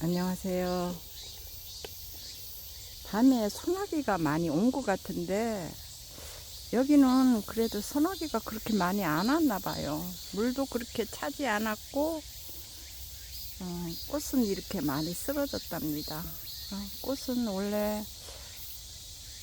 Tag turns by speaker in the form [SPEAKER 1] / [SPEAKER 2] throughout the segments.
[SPEAKER 1] 안녕하세요. 밤에 소나기가 많이 온 것 같은데 여기는 그래도 소나기가 그렇게 많이 안 왔나 봐요. 물도 그렇게 차지 않았고 어, 꽃은 이렇게 많이 쓰러졌답니다. 어, 꽃은 원래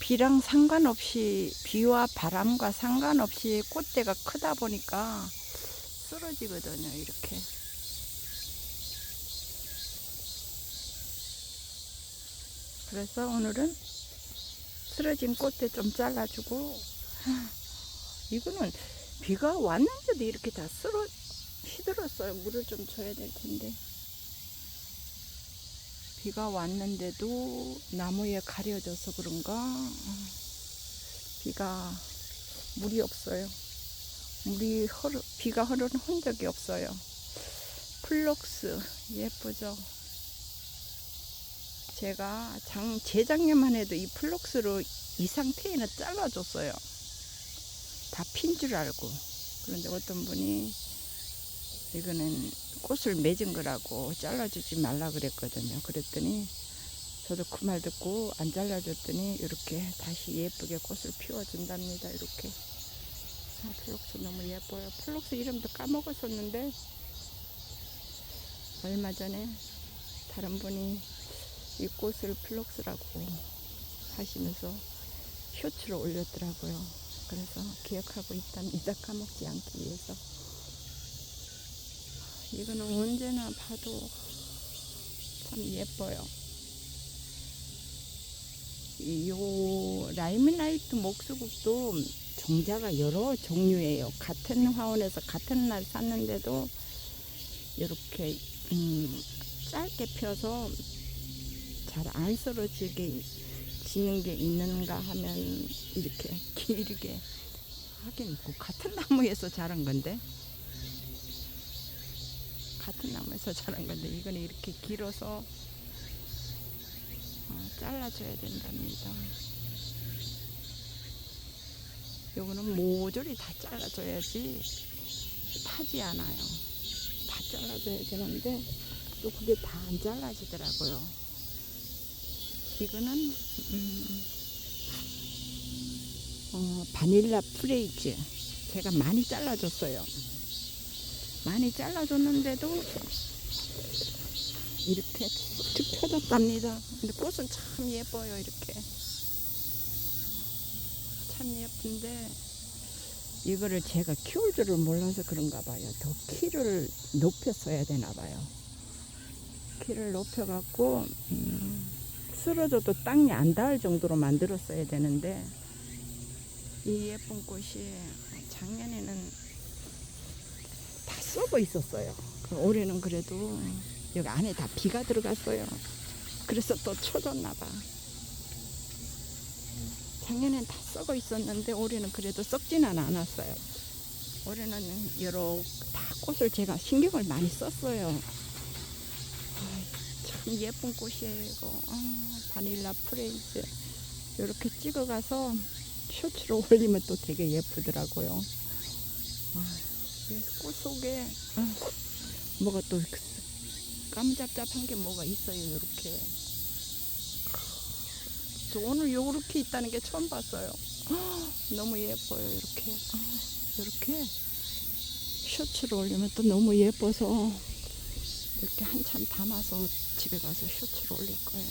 [SPEAKER 1] 비랑 상관없이 비와 바람과 상관없이 꽃대가 크다 보니까 쓰러지거든요. 이렇게. 그래서 오늘은 쓰러진 꽃대 좀 잘라주고 이거는 비가 왔는데도 이렇게 다 쓰러 시들었어요. 물을 좀 줘야 될 텐데 비가 왔는데도 나무에 가려져서 그런가 비가 물이 없어요. 물이 흐르 비가 흐르는 흔적이 없어요. 플럭스 예쁘죠. 제가 장, 재작년만 해도 이 플럭스로 이 상태에는 잘라줬어요. 다 핀 줄 알고. 그런데 어떤 분이 이거는 꽃을 맺은 거라고 잘라주지 말라 그랬거든요. 그랬더니 저도 그 말 듣고 안 잘라줬더니 이렇게 다시 예쁘게 꽃을 피워준답니다. 이렇게. 아, 플럭스 너무 예뻐요. 플럭스 이름도 까먹었었는데 얼마 전에 다른 분이 이 꽃을 플럭스라고 하시면서 쇼츠를 올렸더라고요. 그래서 기억하고 있답니다. 까먹지 않기 위해서. 이거는 언제나 봐도 참 예뻐요. 이요 라이ምላ이트 목수국도 종자가 여러 종류예요. 같은 화원에서 같은 날 샀는데도 이렇게 음, 짧게 펴서 잘안 쓰러지게 지는 게 있는가 하면 이렇게 길게 하긴 뭐 같은 나무에서 자란 건데 같은 나무에서 자란 건데 이거는 이렇게 길어서 어, 잘라줘야 된답니다. 요거는 모조리 다 잘라줘야지 타지 않아요. 다 잘라줘야 되는데 또 그게 다 안 잘라지더라고요. 이거는 음, 어, 바닐라 프레이즈 제가 많이 잘라줬어요. 많이 잘라줬는데도 이렇게 툭 펴졌답니다. 근데 꽃은 참 예뻐요. 이렇게 참 예쁜데 이거를 제가 키울 줄을 몰라서 그런가 봐요. 더 키를 높였어야 되나 봐요. 키를 높여 갖고 음, 쓰러져도 땅이 안 닿을 정도로 만들었어야 되는데 이 예쁜 꽃이 작년에는 다 썩어 있었어요. 그 올해는 그래도 여기 안에 다 비가 들어갔어요. 그래서 또 쳐졌나 봐. 작년엔 다 썩어 있었는데 올해는 그래도 썩지는 않았어요. 올해는 여러 다 꽃을 제가 신경을 많이 썼어요. 예쁜 꽃이에요 이거. 아, 바닐라 프레이즈 이렇게 찍어가서 셔츠로 올리면 또 되게 예쁘더라고요. 아, 이꽃 속에 아, 뭐가 또 깜잡잡한 게 뭐가 있어요 이렇게. 저 오늘 요렇게 있다는 게 처음 봤어요. 너무 예뻐요 이렇게. 아, 이렇게 셔츠를 올리면 또 너무 예뻐서 이렇게 한참 담아서 집에 가서 셔츠를 올릴 거예요.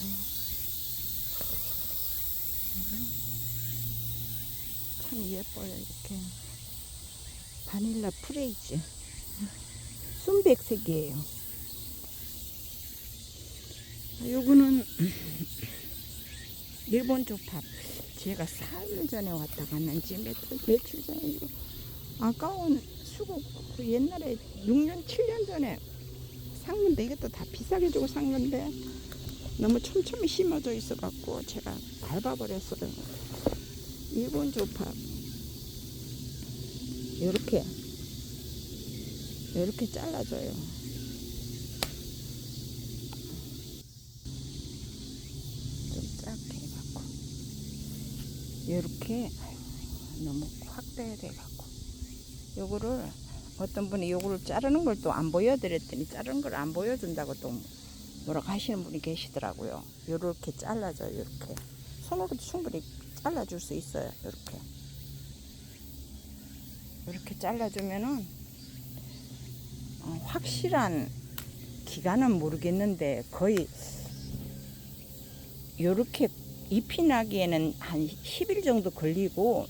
[SPEAKER 1] 참 예뻐요 이렇게. 바닐라 프레이즈. 순백색이에요. 요거는 일본 조팝 제가 4일 전에 왔다 갔는지 며칠, 며칠 전에. 아까운 수국 그 옛날에 6년 7년 전에 산 건데 이것도 다 비싸게 주고 산 건데 너무 촘촘히 심어져 있어 갖고 제가 밟아버렸어요. 일본 조팝 이렇게. 이렇게 잘라줘요. 좀 작게 해갖고. 이렇게 너무 확대돼 갖고. 요거를 어떤 분이 요거를 자르는 걸 또 안 보여드렸더니 자르는 걸안 보여준다고 또 뭐라고 하시는 분이 계시더라고요. 요렇게 잘라줘요. 이렇게 손으로도 충분히 잘라줄 수 있어요. 이렇게 이렇게 잘라주면은 어, 확실한 기간은 모르겠는데 거의 요렇게 잎이 나기에는 한 10일 정도 걸리고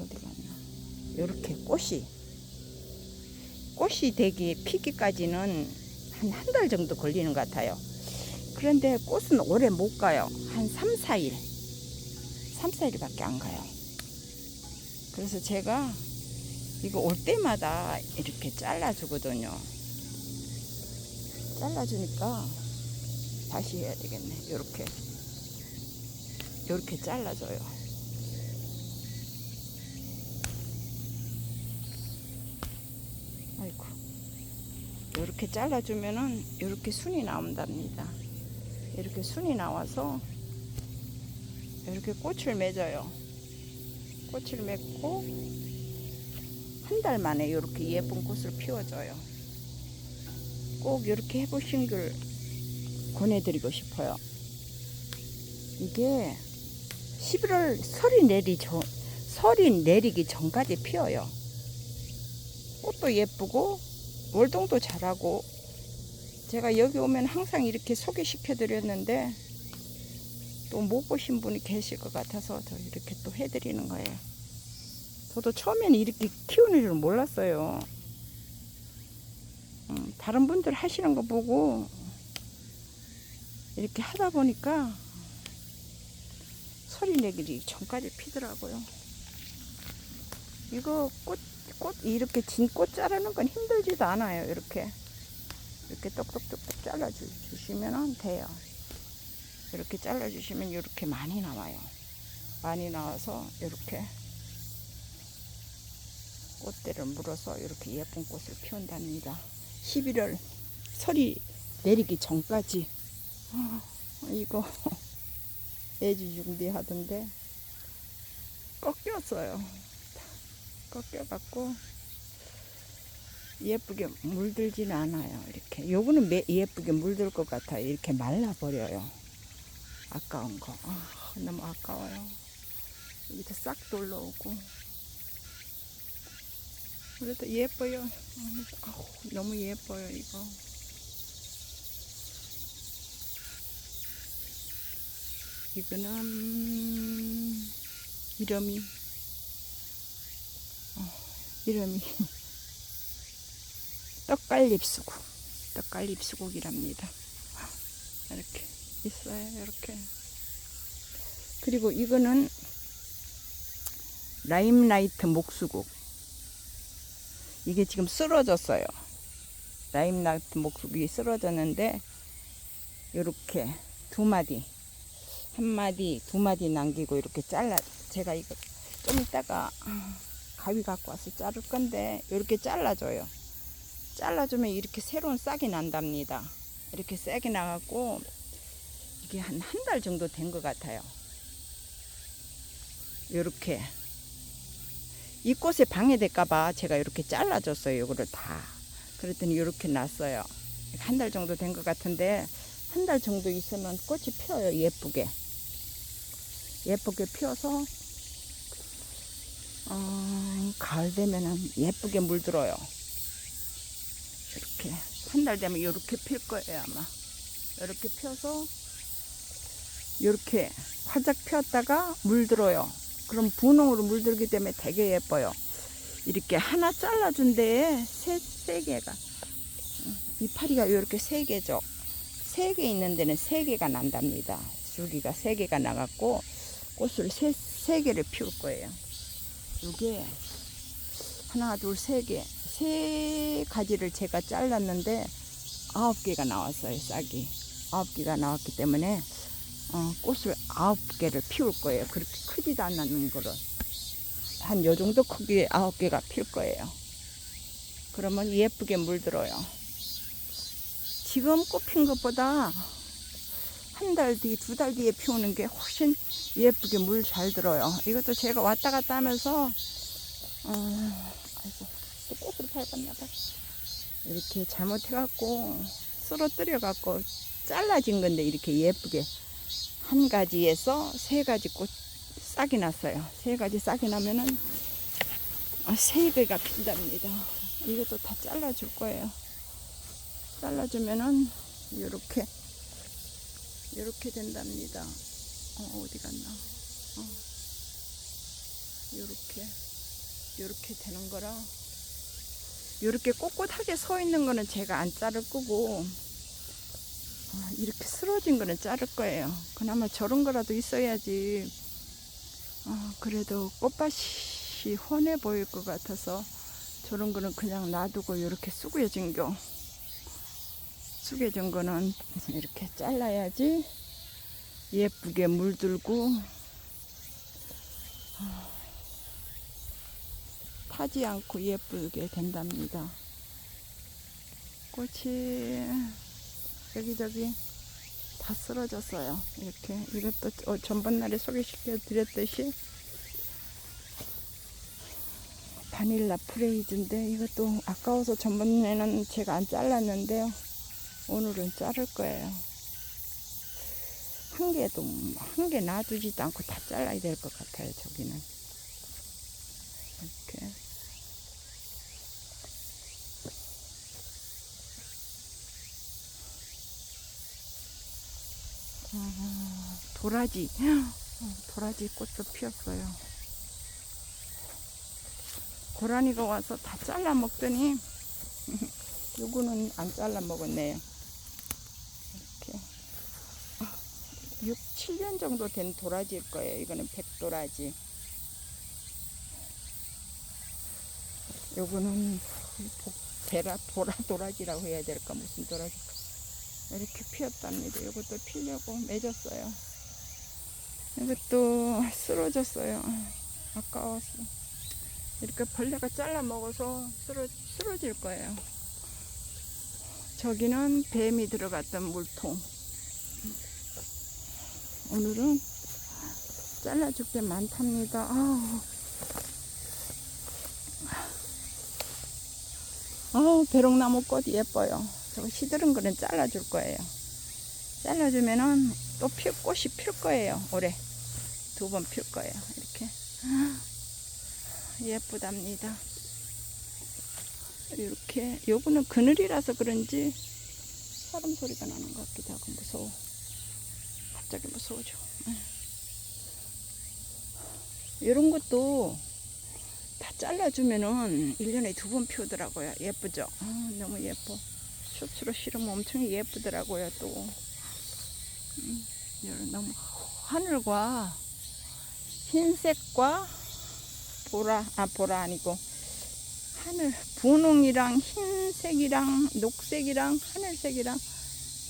[SPEAKER 1] 어디 갔나 요렇게 꽃이 꽃이 되기 피기까지는 한 한 달 정도 걸리는 것 같아요. 그런데 꽃은 오래 못 가요. 한 3, 4일. 3, 4일밖에 안 가요. 그래서 제가 이거 올 때마다 이렇게 잘라 주거든요. 잘라 주니까 다시 해야 되겠네. 이렇게. 이렇게 잘라줘요. 아이고. 이렇게 잘라주면은 이렇게 순이 나온답니다. 이렇게 순이 나와서 이렇게 꽃을 맺어요. 꽃을 맺고 한 달 만에 이렇게 예쁜 꽃을 피워줘요. 꼭 이렇게 해보신 걸 권해드리고 싶어요. 이게 11월 설이 내리 전, 설이 내리기 전까지 피어요. 꽃도 예쁘고 월동도 잘하고 제가 여기 오면 항상 이렇게 소개시켜 드렸는데 또 못 보신 분이 계실 것 같아서 저 이렇게 또 해드리는 거예요. 저도 처음에는 이렇게 키우는 줄 몰랐어요. 음, 다른 분들 하시는 거 보고 이렇게 하다 보니까 소리 내기 전까지 피더라고요. 이거 꽃, 꽃, 이렇게 진 꽃 자르는 건 힘들지도 않아요. 이렇게. 이렇게 똑똑똑똑 잘라 주시면 돼요. 이렇게 잘라 주시면 이렇게 많이 나와요. 많이 나와서 이렇게 꽃대를 물어서 이렇게 예쁜 꽃을 피운답니다. 11월 설이 내리기 전까지 아, 이거 애지 준비하던데 꺾였어요. 꺾여갖고 예쁘게 물들지는 않아요. 이렇게 요거는 매, 예쁘게 물들 것 같아요. 이렇게 말라버려요. 아까운 거. 아, 너무 아까워요. 여기도 싹 돌러오고. 그래도 예뻐요. 아우, 너무 예뻐요, 이거. 이거는 이름이 어, 이름이 떡갈잎 수국 떡갈잎 수국이랍니다. 이렇게 있어요, 이렇게. 그리고 이거는 라임라이트 목수국. 이게 지금 쓰러졌어요. 라임라이트 목수국이 쓰러졌는데 이렇게 두 마디, 한 마디, 두 마디 남기고 이렇게 잘라. 제가 이거 좀 이따가 가위 갖고 와서 자를 건데 이렇게 잘라줘요. 잘라주면 이렇게 새로운 싹이 난답니다. 이렇게 싹이 나갖고 이게 한 한 달 정도 된 것 같아요. 이렇게 이 꽃에 방해될까봐 제가 이렇게 잘라줬어요. 이거를 다. 그랬더니 이렇게 났어요. 한 달 정도 된 것 같은데 한 달 정도 있으면 꽃이 피어요. 예쁘게. 예쁘게 피어서 어, 가을 되면은 예쁘게 물들어요. 이렇게 한 달 되면 이렇게 필 거예요 아마. 이렇게 펴서 이렇게 활짝 폈다가 물들어요. 그럼 분홍으로 물들기 때문에 되게 예뻐요. 이렇게 하나 잘라준 데에 세, 세 개가 이파리가 이렇게 세 개죠. 세 개 있는 데는 세 개가 난답니다. 줄기가 세 개가 나갔고 꽃을 세, 세 개를 피울 거예요. 이게 하나, 둘, 세 개. 세 가지를 제가 잘랐는데 아홉 개가 나왔어요, 싹이. 아홉 개가 나왔기 때문에 어, 꽃을 아홉 개를 피울 거예요. 그렇게 크지도 않는 거를. 한 요 정도 크기의 아홉 개가 필 거예요. 그러면 예쁘게 물들어요. 지금 꽃핀 것보다 한 달 뒤, 두 달 뒤에 피우는 게 훨씬 예쁘게 물 잘 들어요. 이것도 제가 왔다 갔다 하면서, 어, 아이고, 또 꽃을 밟았나 봐. 이렇게 잘못해갖고 쓰러뜨려갖고 잘라진 건데 이렇게 예쁘게 한 가지에서 세 가지 꽃 싹이 났어요. 세 가지 싹이 나면은 아, 세 개가 핀답니다. 이것도 다 잘라줄 거예요. 잘라주면은 이렇게 이렇게 된답니다. 어, 어디 갔나? 어. 요렇게 요렇게 되는 거라 요렇게 꼿꼿하게 서 있는 거는 제가 안 자를 거고 아, 이렇게 쓰러진 거는 자를 거예요. 그나마 저런 거라도 있어야지. 아, 그래도 꽃밭이 훤해 보일 것 같아서 저런 거는 그냥 놔두고 이렇게 숙여진 거. 숙여진 거는 이렇게 잘라야지 예쁘게 물들고 타지 않고 예쁘게 된답니다. 꽃이 여기저기 다 쓰러졌어요. 이렇게 이것도 어, 전번날에 소개시켜 드렸듯이 바닐라 프레이즈인데 이것도 아까워서 전번에는 제가 안 잘랐는데요. 오늘은 자를 거예요. 한 개도 한 개 놔두지도 않고 다 잘라야 될 것 같아요. 저기는 이렇게. 아, 도라지, 어, 도라지 꽃도 피었어요. 고라니가 와서 다 잘라 먹더니 요거는 안 잘라 먹었네요. 이렇게 6, 7년 정도 된 도라지일 거예요. 이거는 백도라지. 요거는 복, 베라, 보라 도라지라고 해야 될까? 무슨 도라지? 이렇게 피었답니다. 이것도 피려고 맺었어요. 이것도 쓰러졌어요. 아까워서. 이렇게 벌레가 잘라 먹어서 쓰러, 쓰러질 거예요. 저기는 뱀이 들어갔던 물통. 오늘은 잘라줄 게 많답니다. 아우. 아우, 배롱나무 꽃 예뻐요. 저거 시드른 거는 잘라줄 거예요. 잘라주면은 또 필, 꽃이 필 거예요. 올해. 두 번 필 거예요. 이렇게. 예쁘답니다. 이렇게. 요거는 그늘이라서 그런지 사람 소리가 나는 것 같기도 하고 무서워. 갑자기 무서워져. 이런 것도 다 잘라주면은 1년에 두 번 피우더라고요. 예쁘죠? 아, 너무 예뻐. 셔츠로 실으면 엄청 예쁘더라고요, 또. 음, 너무 하늘과 흰색과 보라, 아, 보라 아니고 하늘, 분홍이랑 흰색이랑 녹색이랑 하늘색이랑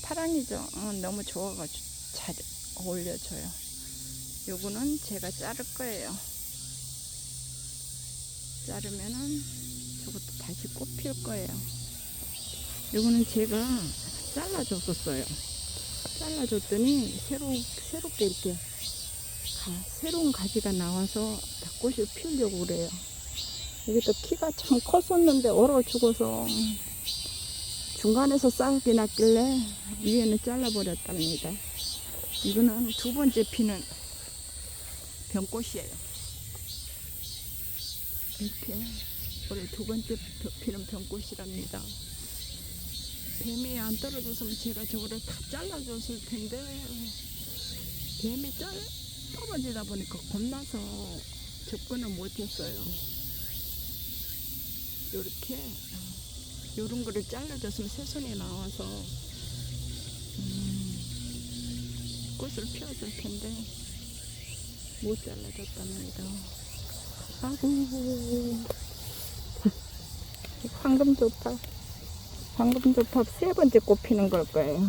[SPEAKER 1] 파랑이죠. 어, 너무 좋아가지고 잘 어울려져요. 요거는 제가 자를 거예요. 자르면은 저것도 다시 꽃필 거예요. 요거는 제가 잘라줬었어요. 잘라줬더니 새로, 새롭게 이렇게 가, 새로운 가지가 나와서 다 꽃을 피우려고 그래요. 이게 또 키가 참 컸었는데 얼어 죽어서 중간에서 싹이 났길래 위에는 잘라버렸답니다. 이거는 두 번째 피는 병꽃이에요. 이렇게 올해 두 번째 피는 병꽃이랍니다. 뱀이 안 떨어졌으면 제가 저거를 다 잘라줬을 텐데 뱀이 잘 떨어지다 보니까 겁나서 접근을 못했어요. 요렇게 요런 거를 잘라줬으면 새손이 나와서 꽃을 피웠을 텐데 못 잘라줬답니다. 아구 황금조팝 황금조팝 세 번째 꽃 피는 걸 거예요.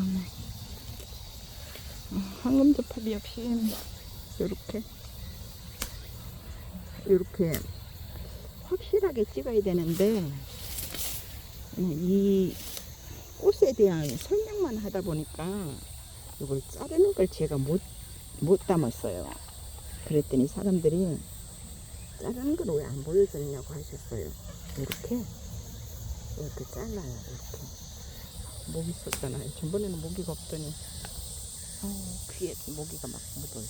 [SPEAKER 1] 황금조팝 역시 이렇게 이렇게 확실하게 찍어야 되는데 이 꽃에 대한 설명만 하다 보니까 이걸 자르는 걸 제가 못, 못 담았어요. 그랬더니 사람들이 자르는 걸 왜 안 보여줬냐고 하셨어요. 이렇게 이렇게 잘라요 이렇게. 모기 있었잖아요. 전번에는 모기가 없더니 어, 귀에 모기가 막 묻어요.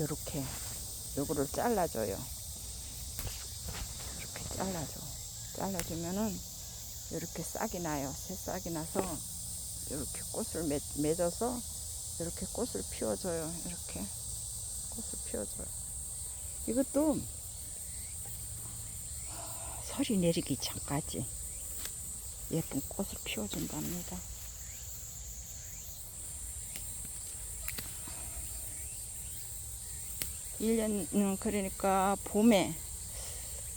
[SPEAKER 1] 요렇게 요거를 잘라줘요. 이렇게 잘라줘. 잘라주면은 이렇게 싹이 나요. 새 싹이 나서 이렇게 꽃을 맺, 맺어서 이렇게 꽃을 피워줘요 이렇게 꽃을 피워줘요 이것도 설이 내리기 전까지 예쁜 꽃을 피워준답니다. 일년 음, 그러니까 봄에